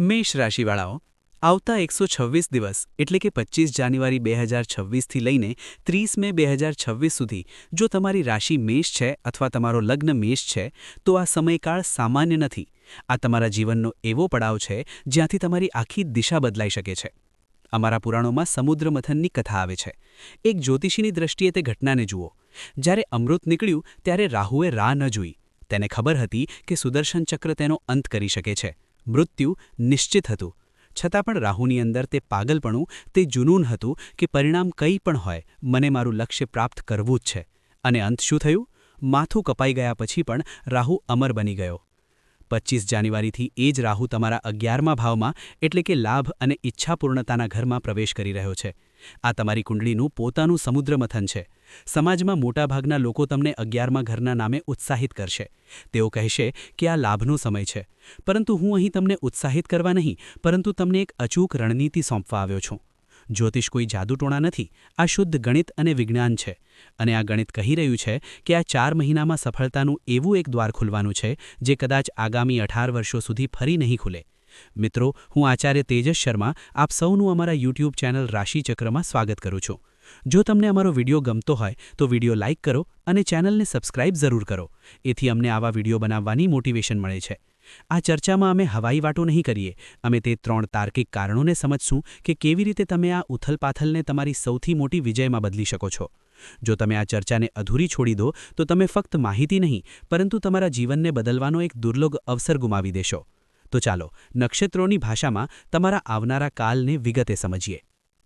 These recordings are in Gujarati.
મેષ રાશિવાળાઓ, આવતા એકસો છવ્વીસ દિવસ, એટલે કે પચીસ જાન્યુઆરી બે હજાર છવ્વીસથી લઈને ત્રીસ મે બે હજાર છવ્વીસ સુધી, જો તમારી રાશિ મેષ છે અથવા તમારો લગ્ન મેષ છે, તો આ સમયકાળ સામાન્ય નથી. આ તમારા જીવનનો એવો પડાવ છે, જ્યાંથી તમારી આખી દિશા બદલાઈ શકે છે. અમારા પુરાણોમાં સમુદ્ર મથનની કથા આવે છે. એક જ્યોતિષીની દ્રષ્ટિએ તે ઘટનાને જુઓ. જ્યારે અમૃત નીકળ્યું, ત્યારે રાહુએ રાહ ન જોઈ. તેને ખબર હતી કે સુદર્શન ચક્ર તેનો અંત કરી શકે છે. મૃત્યુ નિશ્ચિત હતું. છતાં પણ રાહુની અંદર તે પાગલપણું, તે જુનૂન હતું કે પરિણામ કંઈ પણ હોય, મને મારું લક્ષ્ય પ્રાપ્ત કરવું જ છે. અને અંત શું થયું? માથું કપાઈ ગયા પછી પણ રાહુ અમર બની ગયો. પચીસ જાન્યુઆરીથી એ જ રાહુ તમારા અગિયારમા ભાવમાં, એટલે કે લાભ અને ઈચ્છાપૂર્ણતાના ઘરમાં પ્રવેશ કરી રહ્યો છે. આ તમારી કુંડળીનું પોતાનું સમુદ્રમથન છે. સમાજમાં મોટાભાગના લોકો તમને અગિયારમાં ઘરના નામે ઉત્સાહિત કરશે. તેઓ કહેશે કે આ લાભનો સમય છે. પરંતુ હું અહીં તમને ઉત્સાહિત કરવા નહીં, પરંતુ તમને એક અચૂક રણનીતિ સોંપવા આવ્યો છું. જ્યોતિષ કોઈ જાદુટોણા નથી, આ શુદ્ધ ગણિત અને વિજ્ઞાન છે. અને આ ગણિત કહી રહ્યું છે કે આ ચાર મહિનામાં સફળતાનું એવું એક દ્વાર ખુલવાનું છે, જે કદાચ આગામી અઢાર વર્ષો સુધી ફરી નહીં ખુલે. મિત્રો, હું આચાર્ય તેજસ શર્મા આપ સૌનું અમારા યુટ્યુબ ચેનલ રાશિચક્રમાં સ્વાગત કરું છું. જો તમને અમારો વીડિયો ગમતો હોય, તો વીડિયો લાઇક કરો અને ચેનલને સબસ્ક્રાઇબ જરૂર કરો. એથી અમને આવા વીડિયો બનાવવાની મોટિવેશન મળે છે. આ ચર્ચામાં અમે હવાઈ વાટો નહીં કરીએ, અમે તે ત્રણ તાર્કિક કારણોને સમજશું કે કેવી રીતે તમે આ ઉથલપાથલને તમારી સૌથી મોટી વિજયમાં બદલી શકો છો. જો તમે આ ચર્ચાને અધૂરી છોડી દો, તો તમે ફક્ત માહિતી નહીં, પરંતુ તમારા જીવનને બદલવાનો એક દુર્લભ અવસર ગુમાવી દેશો. તો ચાલો, નક્ષત્રોની ભાષામાં તમારા આવનારા કાલને વિગતે સમજીએ.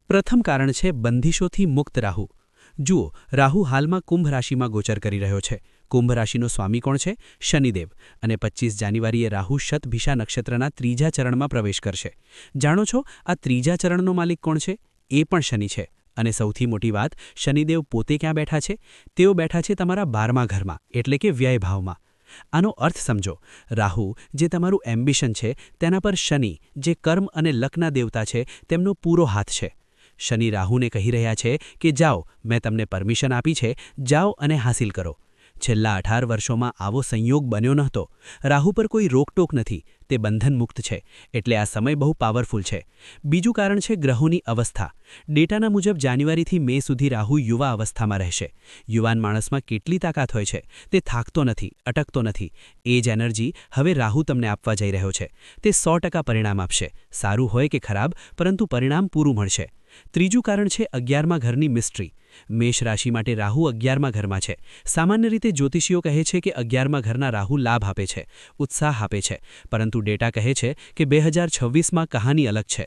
પ્રથમ કારણ છે બંધિશોથી મુક્ત રાહુ. જુઓ, રાહુ હાલમાં કુંભ રાશિમાં ગોચર કરી રહ્યો છે. કુંભ રાશિનો સ્વામી કોણ છે? શનિદેવ. અને પચીસ જાન્યુઆરીએ રાહુ શતભિષા નક્ષત્રના ત્રીજા ચરણમાં પ્રવેશ કરશે. જાણો છો, આ ત્રીજા ચરણનો માલિક કોણ છે? એ પણ શનિ છે. અને સૌથી મોટી વાત, શનિદેવ પોતે ક્યાં બેઠા છે? તેઓ બેઠા છે તમારા બારમા ઘરમાં, એટલે કે વ્યયભાવમાં. આનો અર્થ સમજો. રાહુ, જે તમારું એમ્બિશન છે, તેના પર શનિ, જે કર્મ અને લકના દેવતા છે, તેમનો પૂરો હાથ છે. શનિ રાહુને કહી રહ્યા છે કે, જાઓ, મેં તમને પરમિશન આપી છે, જાઓ અને હાસિલ કરો. છેલ્લા અઢાર વર્ષોમાં આવો સંયોગ બન્યો નહોતો. રાહુ પર કોઈ રોકટોક નથી, તે બંધનમુક્ત છે, એટલે આ સમય બહુ પાવરફુલ છે. બીજું કારણ છે ગ્રહોની અવસ્થા. ડેટાના મુજબ જાન્યુઆરીથી મે સુધી રાહુ યુવા અવસ્થામાં રહેશે. યુવાન માણસમાં કેટલી તાકાત હોય છે, તે થાકતો નથી, અટકતો નથી. એ જ એનર્જી હવે રાહુ તમને આપવા જઈ રહ્યો છે. તે સો પરિણામ આપશે. સારું હોય કે ખરાબ, પરંતુ પરિણામ પૂરું મળશે. ત્રીજું કારણ છે અગિયારમાં ઘરની મિસ્ટ્રી મેષ રાશિ માટે રાહુ અગિયારમાં ઘરમાં છે. સામાન્ય રીતે જ્યોતિષીઓ કહે છે કે અગિયારમાં ઘરના રાહુ લાભ આપે છે, ઉત્સાહ આપે છે, પરંતુ ડેટા કહે છે કે બે હજાર છવ્વીસમાં કહાની અલગ છે.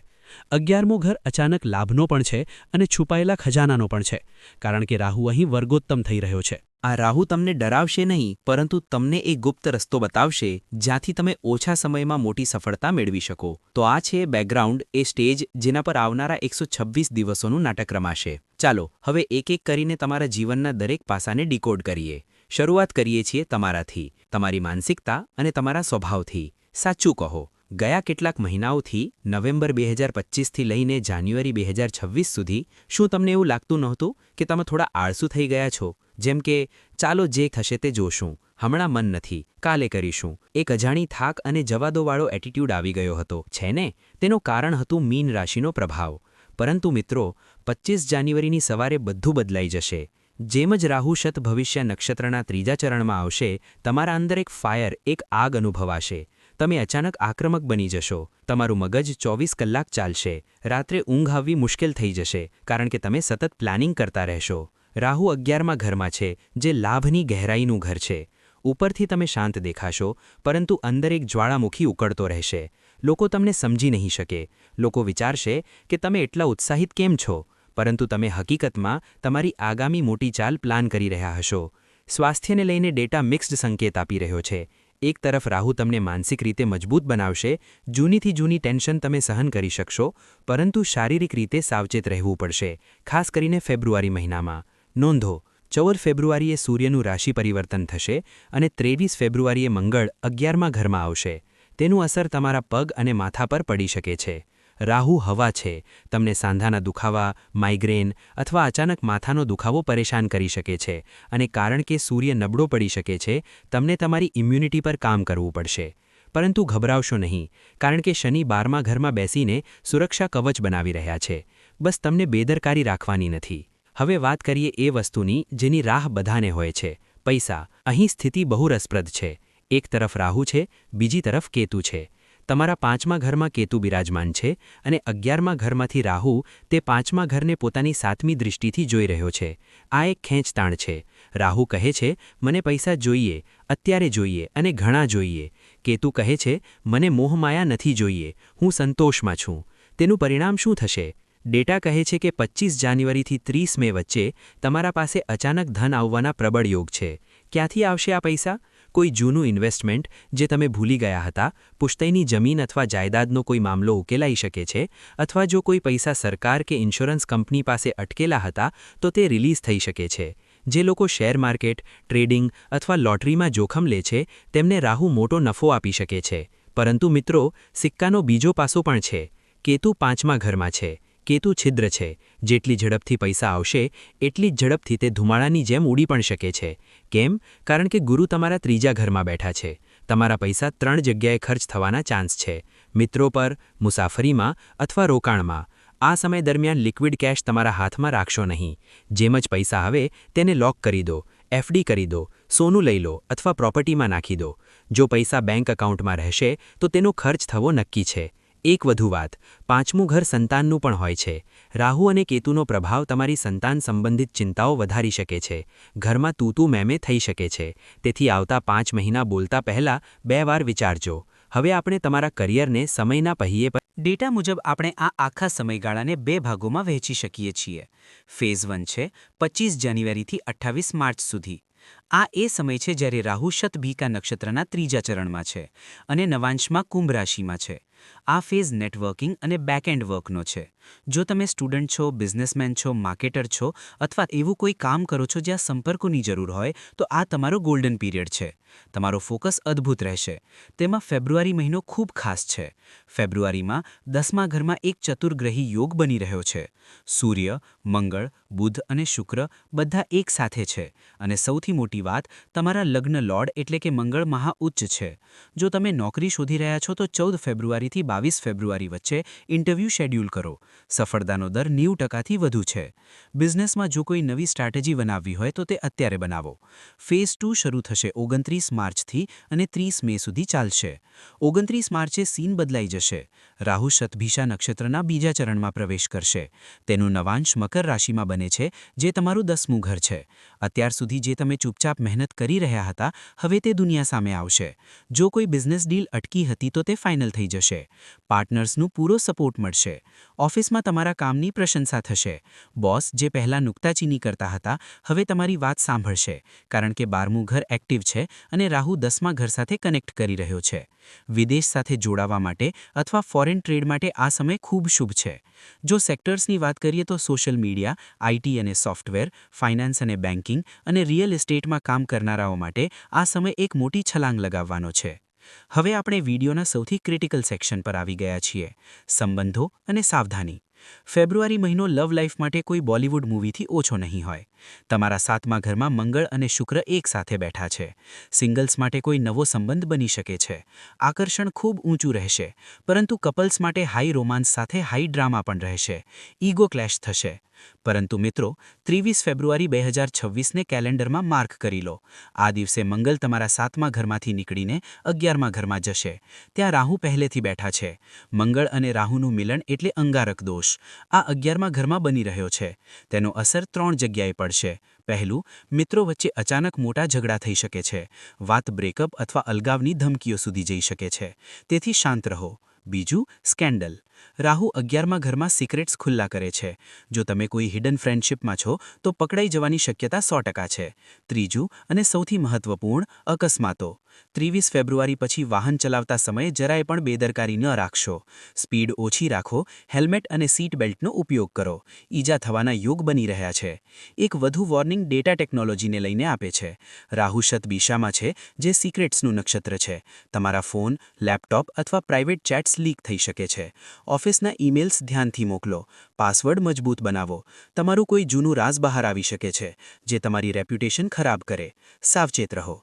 અગિયારમો ઘર અચાનક લાભનો પણ છે અને છુપાયેલા ખજાનાનો પણ છે, કારણ કે રાહુ અહીં વર્ગોત્તમ થઈ રહ્યો છે. આ રાહુ તમને ડરાવશે નહીં, પરંતુ તમને એ ગુપ્ત રસ્તો બતાવશે, જ્યાંથી તમે ઓછા સમયમાં મોટી સફળતા મેળવી શકો. તો આ છે બેકગ્રાઉન્ડ, એ સ્ટેજ જેના પર આવનારા એકસો દિવસોનું નાટક રમાશે. ચાલો, હવે એક એક કરીને તમારા જીવનના દરેક પાસાને ડીકોડ કરીએ. શરૂઆત કરીએ છીએ તમારાથી, તમારી માનસિકતા અને તમારા સ્વભાવથી. સાચું કહો, ગયા કેટલાક મહિનાઓથી નવેમ્બર બે હજાર પચીસથી લઈને જાન્યુઆરી બે હજાર છવ્વીસ સુધી શું તમને એવું લાગતું નહોતું કે તમે થોડા આળસુ થઈ ગયા છો? જેમ કે, ચાલો જે થશે તે જોશું, હમણાં મન નથી, કાલે કરીશું. એક અજાણી થાક અને જવાદોવાળો એટીટ્યૂડ આવી ગયો હતો, છે ને? તેનું કારણ હતું મીન રાશિનો પ્રભાવ. પરંતુ મિત્રો પચીસ જાન્યુઆરીની સવારે બધું બદલાઈ જશે. જેમ જ રાહુ શત ભવિષ્ય નક્ષત્રના ત્રીજા ચરણમાં આવશે, તમારા અંદર એક ફાયર એક આગ અનુભવાશે. તમે અચાનક આક્રમક બની જશો. તમારું મગજ ચોવીસ કલાક ચાલશે. રાત્રે ઊંઘ આવવી મુશ્કેલ થઈ જશે, કારણ કે તમે સતત પ્લાનિંગ કરતા રહેશો. રાહુ અગિયારમાં ઘરમાં છે, જે લાભની ગહેરાઈનું ઘર છે. ઉપરથી તમે શાંત દેખાશો, પરંતુ અંદર એક જ્વાળામુખી ઉકળતો રહેશે. લોકો તમને સમજી નહીં શકે. લોકો વિચારશે કે તમે એટલા ઉત્સાહિત કેમ છો? પરંતુ તમે હકીકતમાં તમારી આગામી મોટી ચાલ પ્લાન કરી રહ્યા હશો. સ્વાસ્થ્યને લઈને ડેટા મિક્સ્ડ સંકેત આપી રહ્યો છે. એક તરફ રાહુ તમને માનસિક રીતે મજબૂત બનાવશે, જૂનીથી જૂની ટેન્શન તમે સહન કરી શકશો, પરંતુ શારીરિક રીતે સાવચેત રહેવું પડશે, ખાસ કરીને ફેબ્રુઆરી મહિનામાં. નોંધો, ચૌદ ફેબ્રુઆરીએ સૂર્યનું રાશિ પરિવર્તન થશે અને ત્રેવીસ ફેબ્રુઆરીએ મંગળ અગિયારમાં ઘરમાં આવશે. તેનું અસર તમારા પગ અને માથા પર પડી શકે છે. રાહુ હવા છે. તમને સાંધાના દુખાવા, માઇગ્રેન અથવા અચાનક માથાનો દુખાવો પરેશાન કરી શકે છે અને કારણ કે સૂર્ય નબળો પડી શકે છે, તમને તમારી ઇમ્યુનિટી પર કામ કરવું પડશે. પરંતુ ગભરાવશો નહીં, કારણ કે શનિ બારમા ઘરમાં બેસીને સુરક્ષા કવચ બનાવી રહ્યા છે. બસ તમને બેદરકારી રાખવાની નથી. હવે વાત કરીએ એ વસ્તુની જેની રાહ બધાને હોય છે. પૈસા. અહીં સ્થિતિ બહુ રસપ્રદ છે. એક તરફ રાહુ છે, બીજી તરફ કેતુ છે. તમારા પાંચમા ઘરમાં કેતુ બિરાજમાન છે અને અગિયારમા ઘરમાંથી રાહુ તે પાંચમા ઘરને પોતાની સાતમી દૃષ્ટિથી જોઈ રહ્યો છે. આ એક ખેંચતાણ છે. રાહુ કહે છે, મને પૈસા જોઈએ, અત્યારે જોઈએ અને ઘણા જોઈએ. કેતુ કહે છે, મને મોહમાયા નથી જોઈએ, હું સંતોષમાં છું. તેનું પરિણામ શું થશે? ડેટા કહે છે કે પચીસ જાન્યુઆરીથી ત્રીસ મે વચ્ચે તમારા પાસે અચાનક ધન આવવાના પ્રબળ યોગ છે. ક્યાંથી આવશે આ પૈસા? કોઈ જૂનું ઇન્વેસ્ટમેન્ટ જે તમે ભૂલી ગયા હતા, પુશ્તૈની જમીન અથવા જાયદાદનો કોઈ મામલો ઉકેલાઈ શકે છે, અથવા જો કોઈ પૈસા સરકાર કે ઇન્સ્યોરન્સ કંપની પાસે અટકેલા હતા, તો તે રિલીઝ થઈ શકે છે. જે લોકો શેર માર્કેટ, ટ્રેડિંગ અથવા લોટરીમાં જોખમ લે છે, તેમને રાહુ મોટો નફો આપી શકે છે. પરંતુ મિત્રો, સિક્કાનો બીજો પાસો પણ છે. કેતુ પાંચમા ઘરમાં છે. કેતુ છિદ્ર છે. જેટલી ઝડપથી પૈસા આવશે, એટલી જ ઝડપથી તે ધુમાડાની જેમ ઉડી પણ શકે છે. કેમ? કારણ કે ગુરુ તમારા ત્રીજા ઘરમાં બેઠા છે. તમારા પૈસા ત્રણ જગ્યાએ ખર્ચ થવાના ચાન્સ છે. મિત્રો પર, મુસાફરીમાં અથવા રોકાણમાં. આ સમય દરમિયાન લિક્વિડ કેશ તમારા હાથમાં રાખશો નહીં. જેમ જ પૈસા આવે, તેને લોક કરી દો એફડી કરી દો, સોનું લઈ લો અથવા પ્રોપર્ટીમાં નાખી દો. જો પૈસા બેંક એકાઉન્ટમાં રહેશે, તો તેનો ખર્ચ થવો નક્કી છે. એક વધુ વાત, પાંચમું ઘર સંતાનનું પણ હોય છે. રાહુ અને કેતુનો પ્રભાવ તમારી સંતાન સંબંધિત ચિંતાઓ વધારી શકે છે. ઘરમાં તૂતું, મેમે થઈ શકે છે. તેથી આવતા પાંચ મહિના બોલતા પહેલા બે વાર વિચારજો. હવે આપણે તમારા કરિયરને સમયના પહીએ પર ડેટા મુજબ આપણે આ આખા સમયગાળાને બે ભાગોમાં વહેંચી શકીએ છીએ. ફેઝ વન છે પચીસ જાન્યુઆરીથી અઠ્ઠાવીસ માર્ચ સુધી. આ એ સમય છે જ્યારે રાહુ શતભીકા નક્ષત્રના ત્રીજા ચરણમાં છે અને નવાંશમાં કુંભ રાશિમાં છે. આ ફેઝ નેટવર્કિંગ અને બેકએન્ડ વર્કનો છે. જો તમે સ્ટુડન્ટ છો બિઝનેસમેન છો માર્કેટર છો અથવા એવું કોઈ કામ કરો છો જ્યાં સંપર્કોની જરૂર હોય, તો આ તમારો ગોલ્ડન પીરિયડ છે. તમારો ફોકસ અદ્ભુત રહેશે. તેમાં ફેબ્રુઆરી મહિનો ખૂબ ખાસ છે. ફેબ્રુઆરીમાં દસમા ઘરમાં એક ચતુર્ગ્રહી યોગ બની રહ્યો છે. સૂર્ય, મંગળ, બુધ અને શુક્ર બધા એક સાથે છે. અને સૌથી મોટી વાત, તમારા લગ્ન લોર્ડ એટલે કે મંગળ મહા ઉચ્ચ છે. જો તમે નોકરી શોધી રહ્યા છો, તો ચૌદ ફેબ્રુઆરીથી બાવીસ ફેબ્રુઆરી વચ્ચે ઇન્ટરવ્યૂ શેડ્યુલ કરો. સફળતાનો દર નેવું ટકાથી વધુ છે. બિઝનેસમાં જો કોઈ નવી સ્ટ્રેટેજી બનાવવી હોય તો તે અત્યારે બનાવો. ફેઝ ટુ શરૂ થશે ઓગણત્રીસ માર્ચથી અને ત્રીસ મે સુધી ચાલશે. ઓગણત્રીસ માર્ચે સીન બદલાઈ જશે. રાહુ શતભીષા નક્ષત્રના બીજા ચરણમાં પ્રવેશ કરશે. તેનું નવાંશ મકર રાશિમાં બને છે, જે તમારું દસમું ઘર છે. અત્યાર સુધી જે તમે ચૂપચાપ મહેનત કરી રહ્યા હતા, હવે તે દુનિયા સામે આવશે. જો કોઈ બિઝનેસ ડીલ અટકી હતી તો તે ફાઇનલ થઈ જશે. પાર્ટનર્સનું પૂરો સપોર્ટ મળશે. ઓફિસમાં તમારા કામની પ્રશંસા થશે. બોસ જે પહેલાં નુકતાચીની કરતા હતા, હવે તમારી વાત સાંભળશે, કારણ કે બારમું ઘર એક્ટિવ છે અને રાહુ દસમા ઘર સાથે કનેક્ટ કરી રહ્યો છે. વિદેશ સાથે જોડાવા માટે અથવા ફોરેન ટ્રેડ માટે આ સમય ખૂબ શુભ છે. જો સેક્ટર્સની વાત કરીએ તો સોશિયલ મીડિયા આઈટી અને સોફ્ટવેર, ફાઇનાન્સ અને બેન્કિંગ અને રિયલ એસ્ટેટમાં કામ કરનારાઓ માટે આ સમય એક મોટી છલાંગ લગાવવાનો છે. હવે આપણે વિડીયોના સૌથી ક્રિટિકલ સેક્શન પર આવી ગયા છીએ, સંબંધો અને સાવધાની. ફેબ્રુઆરી મહિનો લવ લાઈફ માટે કોઈ બોલિવૂડ મૂવીથી ઓછો નહીં હોય. તમારા સાતમા ઘરમાં મંગળ અને શુક્ર એક સાથે બેઠા છે. સિંગલ્સ માટે કોઈ નવો સંબંધ બની શકે છે. આકર્ષણ ખૂબ ઊંચું રહેશે, પરંતુ કપલ્સ માટે હાઈ રોમાન્સ સાથે હાઈ ડ્રામા પણ રહેશે. ઈગો ક્લેશ થશે. પરંતુ મિત્રો, ત્રીવીસ ફેબ્રુઆરી બે હજાર છવ્વીસને કેલેન્ડરમાં માર્ક કરી લો. આ દિવસે મંગલ તમારા સાતમા ઘરમાંથી નીકળીને અગિયારમા ઘરમાં જશે. ત્યાં રાહુ પહેલેથી બેઠા છે. મંગળ અને રાહુનું મિલન એટલે અંગારક દોષ. આ અગિયારમા ઘરમાં બની રહ્યો છે. તેનો અસર ત્રણ જગ્યાએ પડશે. પહેલું, મિત્રો વચ્ચે અચાનક મોટા ઝઘડા થઈ શકે છે. વાત બ્રેકઅપ અથવા અલગાવની ધમકીઓ સુધી જઈ શકે છે. તેથી શાંત રહો. બીજું, સ્કેન્ડલ. રાહુ અગિયારમાં ઘરમાં સિક્રેટ્સ ખુલ્લા કરે છે. જો તમે કોઈ હિડન ફ્રેન્ડશિપમાં છો, તો પકડાઈ જવાની શક્યતા સો છે. ત્રીજું અને સૌથી મહત્વપૂર્ણ, અકસ્માતો. ત્રેવીસ ફેબ્રુઆરી પછી વાહન ચલાવતા સમયે જરાય પણ બેદરકારી ન રાખશો. સ્પીડ ઓછી રાખો, હેલ્મેટ અને સીટ બેલ્ટનો ઉપયોગ કરો. ઈજા થવાના યોગ બની રહ્યા છે. એક વધુ વોર્નિંગ ડેટા ટેકનોલોજીને લઈને આપે છે. રાહુ શત છે, જે સિક્રેટ્સનું નક્ષત્ર છે. તમારા ફોન લેપટોપ અથવા પ્રાઇવેટ ચેટ્સ લીક થઈ શકે છે. ઓફિસના ઈમેલ્સ ધ્યાનથી મોકલો, પાસવર્ડ મજબૂત બનાવો. તમારું કોઈ જૂનું રાઝ બહાર આવી શકે છે, જે તમારી રેપ્યુટેશન ખરાબ કરે. સાવચેત રહો.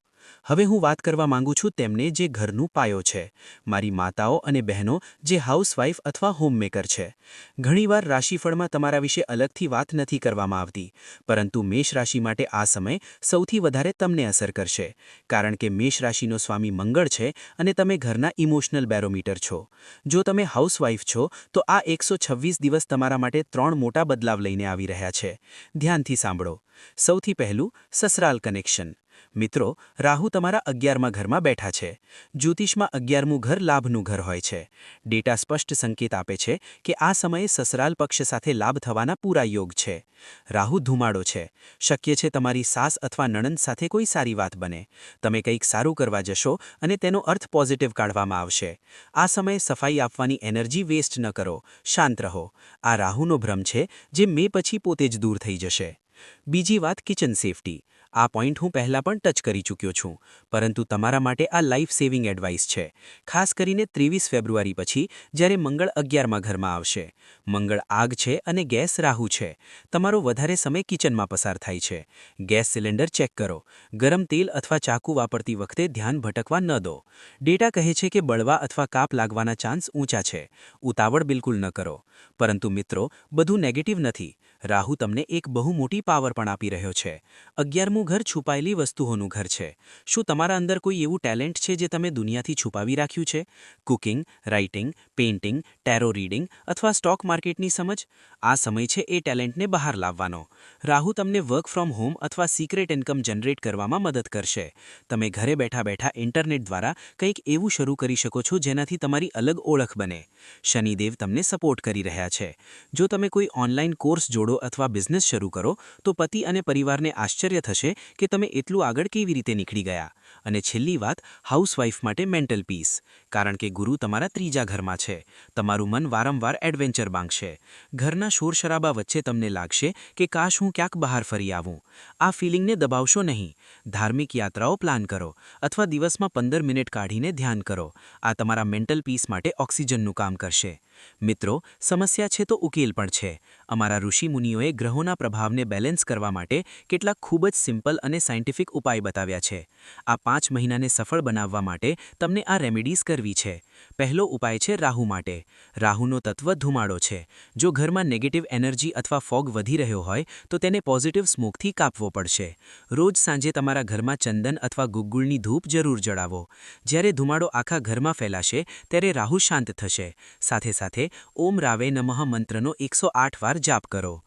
હવે હું વાત કરવા માંગુ છું તેમને જે ઘરનું પાયો છે. મારી માતાઓ અને બહેનો જે હાઉસવાઇફ અથવા હોમમેકર છે. ઘણીવાર રાશિફળમાં તમારા વિશે અલગથી વાત નથી કરવામાં આવતી, પરંતુ મેષ રાશિ માટે આ સમય સૌથી વધારે તમને અસર કરશે, કારણ કે મેષ રાશિનો સ્વામી મંગળ છે અને તમે ઘરના ઇમોશનલ બેરોમીટર છો. જો તમે હાઉસવાઇફ છો, તો આ એકસો દિવસ તમારા માટે ત્રણ મોટા બદલાવ લઈને આવી રહ્યા છે. ધ્યાનથી સાંભળો. સૌથી પહેલું સસરાલ કનેક્શન મિત્રો, રાહુ તમારા અગિયારમાં ઘરમાં બેઠા છે. જ્યોતિષમાં અગિયારમું ઘર લાભનું ઘર હોય છે. ડેટા સ્પષ્ટ સંકેત આપે છે કે આ સમયે સસરાલ પક્ષ સાથે લાભ થવાના પૂરા યોગ છે. રાહુ ધુમાડો છે. શક્ય છે તમારી સાસ અથવા નણંદ સાથે કોઈ સારી વાત બને. તમે કંઈક સારું કરવા જશો અને તેનો અર્થ પોઝિટિવ કાઢવામાં આવશે. આ સમયે સફાઈ આપવાની એનર્જી વેસ્ટ ન કરો. શાંત રહો. આ રાહુનો ભ્રમ છે જે મે પછી પોતે જ દૂર થઈ જશે. બીજી વાત કિચન સેફટી આ પોઈન્ટ હું પહેલાં પણ ટચ કરી ચૂક્યો છું, પરંતુ તમારા માટે આ લાઈફ સેવિંગ એડવાઇસ છે. ખાસ કરીને ત્રેવીસ ફેબ્રુઆરી પછી, જ્યારે મંગળ અગિયારમાં ઘરમાં આવશે. મંગળ આગ છે અને ગેસ રાહુ છે. તમારો વધારે સમય કિચનમાં પસાર થાય છે. ગેસ સિલિન્ડર ચેક કરો. ગરમ તેલ અથવા ચાકુ વાપરતી વખતે ધ્યાન ભટકવા ન દો. ડેટા કહે છે કે બળવા અથવા કાપ લાગવાના ચાન્સ ઊંચા છે. ઉતાવળ બિલકુલ ન કરો. પરંતુ મિત્રો, બધું નેગેટિવ નથી. રાહુ તમને એક બહુ મોટી પાવર પણ આપી રહ્યો છે. અગિયારમું ઘર છુપાયેલી વસ્તુઓનું ઘર છે. શું તમારા અંદર કોઈ એવું ટેલેન્ટ છે જે તમે દુનિયાથી છુપાવી રાખ્યું છે? Cooking writing painting tarot reading અથવા સ્ટોક માર્કેટની સમજ? આ સમય છે એ ટેલેન્ટને બહાર લાવવાનો. રાહુ તમને વર્ક ફ્રોમ હોમ અથવા સિક્રેટ ઇન્કમ જનરેટ કરવામાં મદદ કરશે. તમે ઘરે બેઠા બેઠા ઇન્ટરનેટ દ્વારા કંઈક એવું શરૂ કરી શકો છો જેનાથી તમારી અલગ ઓળખ બને. શનિદેવ તમને સપોર્ટ કરી રહ્યા છે. જો તમે કોઈ ઓનલાઈન કોર્સ જોડો અથવા બિઝનેસ શરૂ કરો, તો પતિ અને પરિવારને આશ્ચર્ય થશે કે તમે એટલું આગળ કેવી રીતે નીકળી ગયા. અને છેલ્લી વાત હાઉસવાઇફ માટે મેન્ટલ પીસ કારણ કે ગુરુ તમારા ત્રીજા ઘરમાં છે. તમારું મન વારંવાર એડવેન્ચર માંગશે. ઘરના શોરશરાબા વચ્ચે તમને લાગશે કે કાશ હું ક્યાંક બહાર ફરી આવું. આ ફિલિંગને દબાવશો નહીં. ધાર્મિક યાત્રાઓ પ્લાન કરો. અથવા દિવસમાં પંદર મિનિટ કાઢીને ધ્યાન કરો. આ તમારા મેન્ટલ પીસ માટે ઓક્સિજનનું કામ કરશે. મિત્રો, સમસ્યા છે તો ઉકેલ પણ છે. અમારા ઋષિમુનિઓએ ગ્રહોના પ્રભાવને બેલેન્સ કરવા માટે કેટલાક ખૂબ જ સિમ્પલ અને સાયન્ટિફિક ઉપાય બતાવ્યા છે. આ પાંચ મહિનાને સફળ બનાવવા માટે તમને આ રેમેડીઝ કરવી છે. પહેલો ઉપાય છે રાહુ માટે. રાહુનો તત્વ ધુમાડો છે. જો ઘરમાં નેગેટિવ એનર્જી અથવા ફોગ વધી રહ્યો હોય, તો તેને પોઝિટિવ સ્મોકથી કાપવો પડશે. રોજ સાંજે તમારા ઘરમાં ચંદન અથવા ગુગ્ગુળની ધૂપ જરૂર જડાવો જ્યારે ધુમાડો આખા ઘરમાં ફેલાશે, ત્યારે રાહુ શાંત થશે. સાથે સાથે, ઓમ રાવે નમઃ મંત્રનો એકસો વાર જાપ કરો.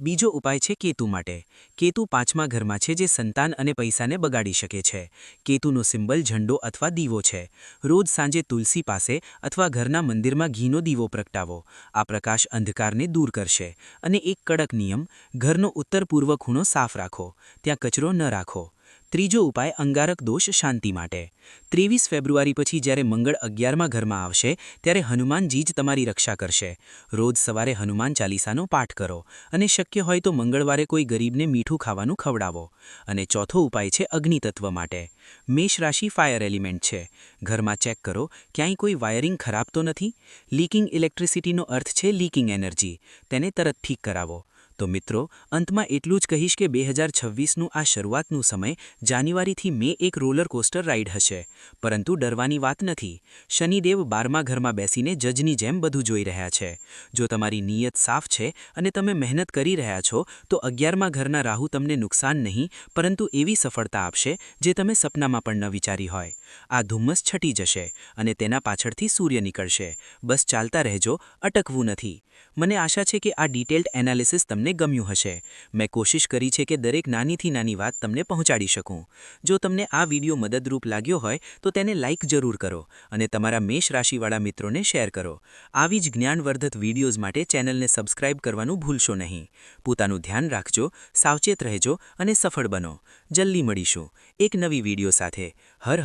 બીજો ઉપાય છે કેતુ માટે. કેતુ પાંચમા ઘરમાં છે જે સંતાન અને પૈસાને બગાડી શકે છે. કેતુનો સિમ્બલ ઝંડો અથવા દીવો છે. રોજ સાંજે તુલસી પાસે અથવા ઘરના મંદિરમાં ઘીનો દીવો પ્રગટાવો. આ પ્રકાશ અંધકારને દૂર કરશે. અને એક કડક નિયમ, ઘરનો ઉત્તર પૂર્વ ખૂણો સાફ રાખો. ત્યાં કચરો ન રાખો. ત્રીજો ઉપાય, અંગારક દોષ શાંતિ માટે. ત્રેવીસ ફેબ્રુઆરી પછી જ્યારે મંગળ અગિયારમાં ઘરમાં આવશે, ત્યારે હનુમાનજી જ તમારી રક્ષા કરશે. રોજ સવારે હનુમાન ચાલીસાનો પાઠ કરો અને શક્ય હોય તો મંગળવારે કોઈ ગરીબને મીઠું ખાવાનું ખવડાવો. અને ચોથો ઉપાય છે અગ્નિતત્વ માટે. મેષ રાશિ ફાયર એલિમેન્ટ છે. ઘરમાં ચેક કરો, ક્યાંય કોઈ વાયરિંગ ખરાબ તો નથી? લીકિંગ ઇલેક્ટ્રિસિટીનો અર્થ છે લીકિંગ એનર્જી. તેને તરત ઠીક કરાવો. તો મિત્રો, અંતમાં એટલું જ કહીશ કે બે હજાર છવ્વીસનું આ શરૂઆતનું સમય જાન્યુઆરીથી મે એક રોલર કોસ્ટર રાઇડ હશે. પરંતુ ડરવાની વાત નથી. શનિદેવ બારમા ઘરમાં બેસીને જજની જેમ બધું જોઈ રહ્યા છે. જો તમારી નિયત સાફ છે અને તમે મહેનત કરી રહ્યા છો, તો અગિયારમા ઘરના રાહુ તમને નુકસાન નહીં, પરંતુ એવી સફળતા આપશે જે તમે સપનામાં પણ ન વિચારી હોય. આ ધુમ્મસ છટી જશે અને તેના પાછળથી સૂર્ય નીકળશે. બસ ચાલતા રહેજો, અટકવું નથી. મને આશા છે કે આ ડિટેલ્ડ એનાલિસિસ તમને ગમ્યું હશે. મેં કોશિશ કરી છે કે દરેક નાનીથી નાની વાત તમને પહોંચાડી શકું. જો તમને આ વીડિયો મદદરૂપ લાગ્યો હોય, તો તેને લાઇક જરૂર કરો અને તમારા મેષ રાશિવાળા મિત્રોને શેર કરો. આવી જ જ્ઞાનવર્ધક વિડીયોઝ માટે ચેનલને સબસ્ક્રાઇબ કરવાનું ભૂલશો નહીં. પોતાનું ધ્યાન રાખજો, સાવચેત રહેજો અને સફળ બનો. જલ્દી મળીશું એક નવી વીડિયો સાથે. હર.